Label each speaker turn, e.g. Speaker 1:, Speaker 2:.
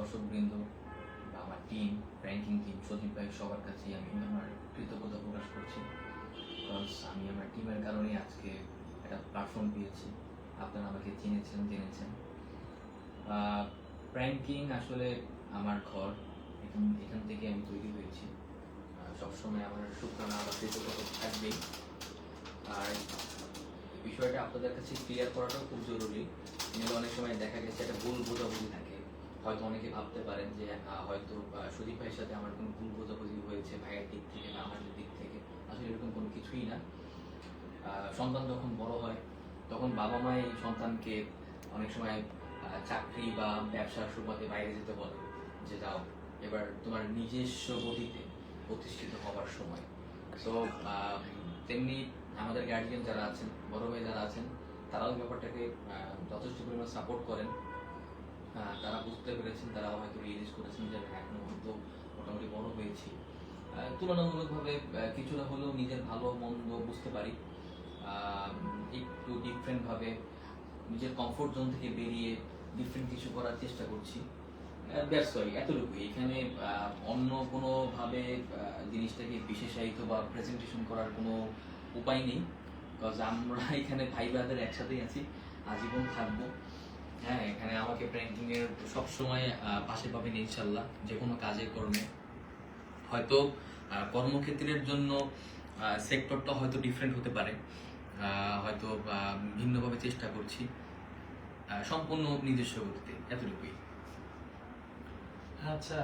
Speaker 1: দর্শকবৃন্দ আমার team ranking team সজীব ভাই সবার কাছেই আমি আমার কৃতজ্ঞতা প্রকাশ করছি। বিকজ আমি আমার টিমের কারণেই আজকে একটা প্ল্যাটফর্ম পেয়েছি। আপনারা আমাকে চিনেছেন, জেনেছেন। র্যাঙ্কিং আসলে আমার ঘর। এখান এখান থেকে আমি তৈরি হয়েছি। সবসময় আমার শুক্রানা বা কৃতজ্ঞতা থাকবেই। আর বিষয়টা আপনাদের কাছে ক্লিয়ার করাটাও খুব জরুরি। কিন্তু অনেক সময় দেখা গেছে, একটা ভুল বোঝাবুঝি থাকে। হয়তো অনেকে ভাবতে পারেন যে হয়তো সুদীপ ভাইয়ের সাথে আমার কোনো ভুল বোঝাবুঝি হয়েছে, ভাইয়ের দিক থেকে বা আমাদের দিক থেকে। আসলে এরকম কোনো কিছুই না। সন্তান যখন বড় হয়, তখন বাবা মা এই সন্তানকে অনেক সময় চাকরি বা ব্যবসার সুবাদে বাইরে যেতে বলে যে, যাও, এবার তোমার নিজস্ব গতিতে প্রতিষ্ঠিত হবার সময়। তো তেমনি আমাদের গার্জিয়ান যারা আছেন, বড় ভাই যারা আছেন, তারাও ব্যাপারটাকে যথেষ্ট পরিমাণ সাপোর্ট করেন। বুঝতে পেরেছেন তারা হয়তো রিয়েলাইজ করেছেন যে হ্যাঁ, এখন হয়তো মোটামুটি বড় হয়েছি। তুলনামূলকভাবে কিছুটা হলেও নিজের ভালো মন্দ বুঝতে পারি। একটু ডিফারেন্ট ভাবে নিজের কমফোর্ট জোন থেকে বেরিয়ে ডিফারেন্ট কিছু করার চেষ্টা করছি। দ্যাটস ওয়াই এতটুকুই। এখানে অন্য কোনো ভাবে জিনিসটাকে বিশেষায়িত বা প্রেজেন্টেশন করার কোনো উপায় নেই। বিকজ আমরা এখানে ভাই ব্রাদার একসাথেই আছি। আজীবন থাকব। হ্যাঁ এখানে আমাকে প্র্যাঙ্কিং এর সবসময় পাশে পাবেন ইনশাল্লাহ যে কোনো কাজে কর্মে হয়তো কর্মক্ষেত্রের জন্য সেক্টরটা হয়তো ডিফারেন্ট হতে পারে। হয়তো ভিন্নভাবে চেষ্টা করছি সম্পূর্ণ নিজস্ব গতিতে, এতটুকুই।
Speaker 2: আচ্ছা